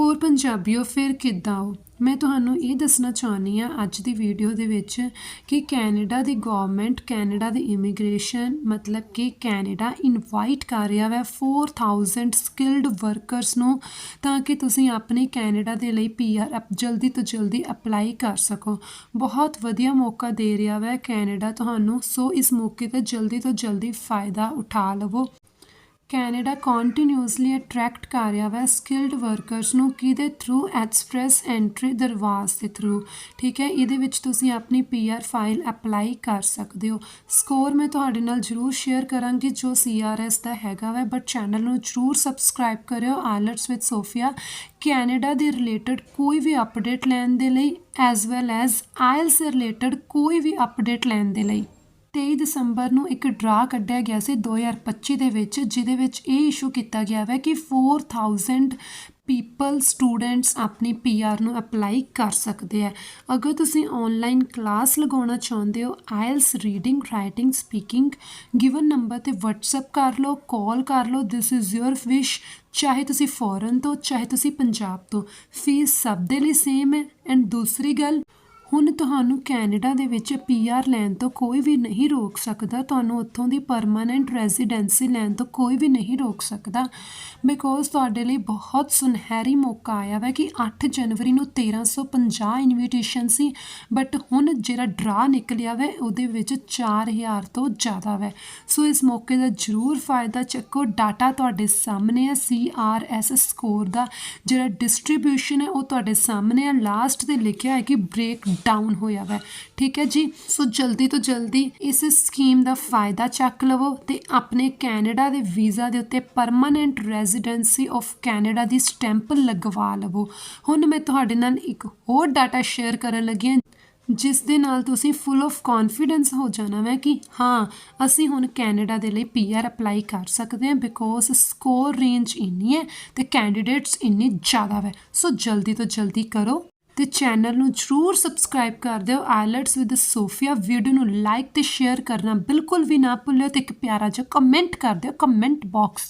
ਹੋਰ ਪੰਜਾਬੀਓ, ਫਿਰ ਕਿੱਦਾਂ ਹੋ? ਮੈਂ ਤੁਹਾਨੂੰ ਇਹ ਦੱਸਣਾ ਚਾਹੁੰਦੀ ਆ ਅੱਜ ਦੀ ਵੀਡੀਓ ਦੇ ਵਿੱਚ ਕਿ ਕੈਨੇਡਾ ਦੀ ਗਵਰਨਮੈਂਟ ਕੈਨੇਡਾ ਦੀ ਇਮੀਗ੍ਰੇਸ਼ਨ ਮਤਲਬ ਕਿ ਕੈਨੇਡਾ ਇਨਵਾਈਟ ਕਰ ਰਿਹਾ ਹੈ 4000 ਸਕਿਲਡ ਵਰਕਰਸ ਨੂੰ, ਤਾਂ ਕਿ ਤੁਸੀਂ ਆਪਣੇ ਕੈਨੇਡਾ ਦੇ ਲਈ ਪੀਆਰ ਅਪ, ਜਲਦੀ ਤੋਂ ਜਲਦੀ ਅਪਲਾਈ ਕਰ ਸਕੋ। ਬਹੁਤ ਵਧੀਆ ਮੌਕਾ ਦੇ ਰਿਹਾ ਹੈ ਕੈਨੇਡਾ ਤੁਹਾਨੂੰ, ਸੋ ਇਸ ਮੌਕੇ ਦਾ ਜਲਦੀ ਤੋਂ ਜਲਦੀ ਫਾਇਦਾ ਉਠਾ ਲਵੋ। ਕੈਨੇਡਾ ਕੰਟੀਨਿਊਸਲੀ ਅਟਰੈਕਟ ਕਰ ਰਿਹਾ ਹੈ ਸਕਿਲਡ ਵਰਕਰਸ ਨੂੰ ਕਿਹਦੇ ਥਰੂ ਐਕਸਪ੍ਰੈਸ ਐਂਟਰੀ ਦਰਵਾਜ਼ ਦੇ ਥਰੂ ਠੀਕ ਹੈ, ਇਹਦੇ ਵਿੱਚ ਤੁਸੀਂ ਆਪਣੀ ਪੀਆਰ ਫਾਈਲ ਅਪਲਾਈ ਕਰ ਸਕਦੇ ਹੋ। ਸਕੋਰ ਮੈਂ ਤੁਹਾਡੇ ਨਾਲ ਜਰੂਰ ਸ਼ੇਅਰ ਕਰਾਂਗੀ ਜੋ ਸੀਆਰਐਸ ਦਾ ਹੈਗਾ ਵੈ ਬਟ ਚੈਨਲ ਨੂੰ ਜਰੂਰ ਸਬਸਕ੍ਰਾਈਬ ਕਰਿਓ। ਆਇਲਟਸ ਵਿਦ ਸੋਫੀਆ ਕੈਨੇਡਾ ਦੇ ਰਿਲੇਟਡ ਕੋਈ ਵੀ ਅਪਡੇਟ ਲੈਣ ਦੇ ਲਈ ਐਸ ਵੈਲ ਐਸ ਆਇਲਸ ਦੇ ਰਿਲੇਟਡ ਕੋਈ ਵੀ ਅਪਡੇਟ ਲੈਣ ਦੇ ਲਈ। 23 ਦਸੰਬਰ ਨੂੰ ਇੱਕ ਡਰਾ ਕੱਢਿਆ ਗਿਆ ਸੀ 2025 ਦੇ ਵਿੱਚ, ਜਿਹਦੇ ਵਿੱਚ ਇਹ ਇਸ਼ੂ ਕੀਤਾ ਗਿਆ ਹੈ ਕਿ 4000 ਪੀਪਲ ਸਟੂਡੈਂਟਸ ਆਪਣੀ ਪੀਆਰ ਨੂੰ ਅਪਲਾਈ ਕਰ ਸਕਦੇ ਆ। ਅਗਰ ਤੁਸੀਂ ਆਨਲਾਈਨ ਕਲਾਸ ਲਗਾਉਣਾ ਚਾਹੁੰਦੇ ਹੋ IELTS reading writing speaking given number ਤੇ WhatsApp ਕਰ ਲਓ ਕਾਲ ਕਰ ਲਓ ਥਿਸ ਇਜ਼ ਯੋਰ ਵਿਸ਼ ਚਾਹੇ ਤੁਸੀਂ ਫੋਰਨ ਤੋਂ, ਚਾਹੇ ਤੁਸੀਂ ਪੰਜਾਬ ਤੋਂ। ਫੀਸ ਸਭ ਦੇ ਲਈ ਸੇਮ ਹੈ। ਐਂਡ ਦੂਸਰੀ ਗੱਲ ਹੁਣ ਤੁਹਾਨੂੰ ਕੈਨੇਡਾ ਦੇ ਵਿੱਚ ਪੀਆਰ ਲੈਣ ਤੋਂ ਕੋਈ ਵੀ ਨਹੀਂ ਰੋਕ ਸਕਦਾ, ਤੁਹਾਨੂੰ ਉੱਥੋਂ ਦੀ ਪਰਮਾਨੈਂਟ ਰੈਜ਼ੀਡੈਂਸੀ ਲੈਣ ਤੋਂ ਕੋਈ ਵੀ ਨਹੀਂ ਰੋਕ ਸਕਦਾ। ਬਿਕੋਜ਼ ਤੁਹਾਡੇ ਲਈ ਬਹੁਤ ਸੁਨਹਿਰੀ ਮੌਕਾ ਆਇਆ ਹੈ ਕਿ 8 ਜਨਵਰੀ ਨੂੰ 1350 ਇਨਵੀਟੇਸ਼ਨ ਸੀ ਬਟ ਹੁਣ ਜਿਹੜਾ ਡਰਾ ਨਿਕਲਿਆ ਹੈ ਉਹਦੇ ਵਿੱਚ 4000 ਤੋਂ ਜ਼ਿਆਦਾ ਹੈ ਸੋ ਇਸ ਮੌਕੇ ਦਾ ਜ਼ਰੂਰ ਫਾਇਦਾ ਚੱਕੋ। ਡਾਟਾ ਤੁਹਾਡੇ ਸਾਹਮਣੇ ਹੈ CRS ਸਕੋਰ ਦਾ ਜਿਹੜਾ ਡਿਸਟ੍ਰੀਬਿਊਸ਼ਨ ਹੈ, ਉਹ ਤੁਹਾਡੇ ਸਾਹਮਣੇ ਹੈ ਲਾਸਟ ਤੇ ਲਿਖਿਆ ਹੈ ਕਿ ਬ੍ਰੇਕ ਡਾਊਨ ਹੋਇਆ ਹੈ ਠੀਕ ਹੈ ਜੀ? ਸੋ ਜਲਦੀ ਤੋਂ ਜਲਦੀ ਇਸ ਸਕੀਮ ਦਾ ਫਾਇਦਾ ਚੱਕ ਲਵੋ ਤੇ ਆਪਣੇ ਕੈਨੇਡਾ ਦੇ ਵੀਜ਼ਾ ਦੇ ਉੱਤੇ ਪਰਮਾਨੈਂਟ ਰੈਜ਼ੀਡੈਂਸੀ ਆਫ ਕੈਨੇਡਾ ਦੀ ਸਟੈਂਪ ਲਗਵਾ ਲਵੋ। ਹੁਣ ਮੈਂ ਤੁਹਾਡੇ ਨਾਲ ਇੱਕ ਹੋਰ ਡਾਟਾ ਸ਼ੇਅਰ ਕਰਨ ਲੱਗੀ ਹਾਂ, ਜਿਸ ਦੇ ਨਾਲ ਤੁਸੀਂ ਫੁੱਲ ਆਫ ਕੌਨਫੀਡੈਂਸ ਹੋ ਜਾਣਾ ਹੈ ਕਿ ਹਾਂ, ਅਸੀਂ ਹੁਣ ਕੈਨੇਡਾ ਦੇ ਲਈ ਪੀਆਰ ਅਪਲਾਈ ਕਰ ਸਕਦੇ ਹਾਂ ਬਿਕੋਜ਼ ਸਕੋਰ ਰੇਂਜ ਇੰਨੀ ਹੈ ਤੇ ਕੈਂਡੀਡੇਟਸ ਇੰਨੀ ਜ਼ਿਆਦਾ ਹੈ ਸੋ ਜਲਦੀ ਤੋਂ ਜਲਦੀ ਕਰੋ। ਤੇ ਚੈਨਲ ਨੂੰ ਜਰੂਰ ਸਬਸਕ੍ਰਾਈਬ ਕਰ ਦਿਓ। ਆਇਲਟਸ ਵਿਦ ਸੋਫੀਆ ਵੀਡੀਓ ਨੂੰ ਲਾਈਕ ਤੇ ਸ਼ੇਅਰ ਕਰਨਾ ਬਿਲਕੁਲ ਵੀ ਨਾ ਭੁੱਲਿਓ ਤੇ ਇੱਕ ਪਿਆਰਾ ਜਿਹਾ ਕਮੈਂਟ ਕਰ ਦਿਓ। ਕਮੈਂਟ ਬਾਕਸ ਦੇ